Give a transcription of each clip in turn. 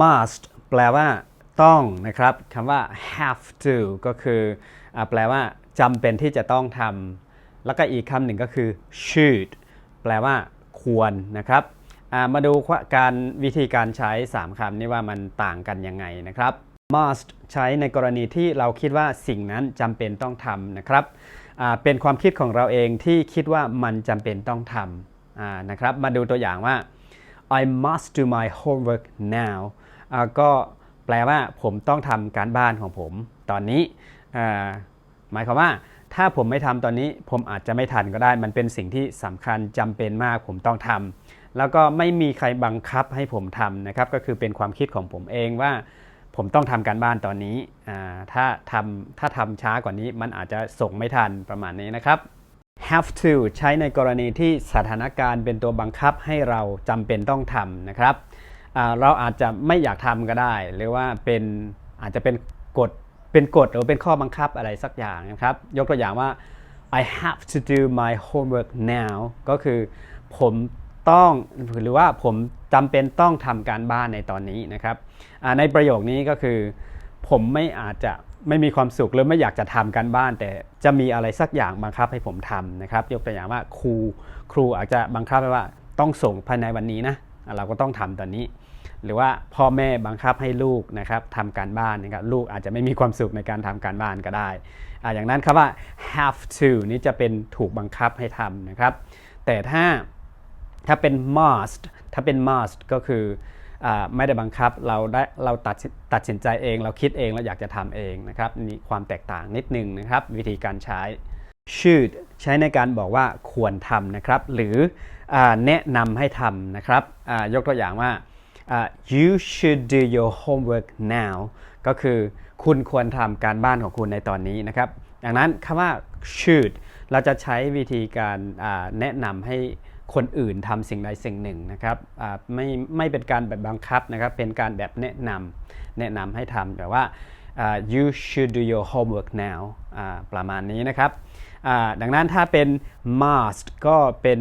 must แปลว่าต้องนะครับคำว่า have to ก็คืออแปลว่าจำเป็นที่จะต้องทำแล้วก็อีกคำหนึ่งก็คือ should แปลว่าควรนะครับมาดูการวิธีการใช้ 3คำนี้ว่ามันต่างกันยังไงนะครับ must ใช้ในกรณีที่เราคิดว่าสิ่งนั้นจำเป็นต้องทำนะครับ เป็นความคิดของเราเองที่คิดว่ามันจำเป็นต้องทำนะครับ มาดูตัวอย่างว่า I must do my homework now ก็แปลว่าผมต้องทำการบ้านของผมตอนนี้หมายความว่าถ้าผมไม่ทำตอนนี้ผมอาจจะไม่ทันก็ได้ มันเป็นสิ่งที่สำคัญจำเป็นมากผมต้องทำแล้วก็ไม่มีใครบังคับให้ผมทำนะครับก็คือเป็นความคิดของผมเองว่าผมต้องทำการบ้านตอนนี้ถ้าทำถ้าทำช้ากว่านี้มันอาจจะส่งไม่ทันประมาณนี้นะครับ have to ใช้ในกรณีที่สถานการณ์เป็นตัวบังคับให้เราจำเป็นต้องทำนะครับ เราอาจจะไม่อยากทำก็ได้ หรือว่าเป็นอาจจะเป็นกฎเป็นกฎหรือเป็นข้อบังคับอะไรสักอย่างนะครับ ยกตัวอย่างว่า I have to do my homework now ก็คือผมต้องหรือว่าผมจำเป็นต้องทำการบ้านในตอนนี้นะครับในประโยคนี้ก็คือ ผมไม่อาจจะไม่มีความสุขหรือไม่อยากจะทำการบ้าน แต่จะมีอะไรสักอย่างบังคับให้ผมทำนะครับ ยกตัวอย่างว่าครูครูอาจจะบังคับไว้ว่าต้องส่งภายในวันนี้นะเราก็ต้องทำตอนนี้ หรือว่าพ่อแม่บังคับให้ลูกนะครับทำการบ้านนะครับลูกอาจจะไม่มีความสุขในการทำการบ้านก็ได้ออย่างนั้นคำว่า have to นี่จะเป็นถูกบังคับให้ทำนะครับ แต่ถ้าถ้าเป็น must ถ้าเป็น must ก็คืออไม่ได้บังคับเราได้เราตัดตัดสินใจเอง เราคิดเองเราอยากจะทำเองนะครับมีความแตกต่างนิดนึงนะครับ วิธีการใช้ should ใช้ในการบอกว่าควรทำนะครับ หรืออแนะนำให้ทำนะครับยกตัวอย่างว่า uh, you should do your homework now ก็คือคุณควรทำการบ้านของคุณในตอนนี้นะครับดังนั้นคำว่า should เราจะใช้วิธีการแนะนำให้คนอื่นทำสิ่งใดสิ่งหนึ่งนะครับไม่ไม่เป็นการแบบบังคับนะครับเป็นการแบบแนะนำแนะนำให้ทำแต่ว่า อ่า you should do your homework now ประมาณนี้นะครับดังนั้นถ้าเป็น must ก็เป็น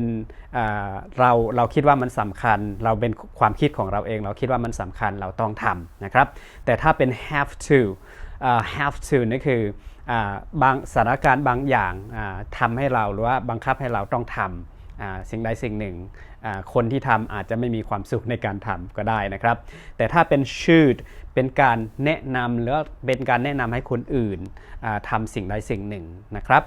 เราเราคิดว่ามันสำคัญ เราเป็นความคิดของเราเอง เราคิดว่ามันสำคัญเราต้องทำนะครับ แต่ถ้าเป็น have to อ่า have to นี่คือบางสถานการณ์บางอย่างทำให้เราหรือว่าบังคับให้เราต้องทำ สิ่งใดสิ่งหนึ่ง คนที่ทำอาจจะไม่มีความสุขในการทำก็ได้นะครับ แต่ถ้าเป็นชื่อเป็นการแนะนำหรือเป็นการแนะนำให้คนอื่นอ่าทำสิ่งใดสิ่งหนึ่งนะครับ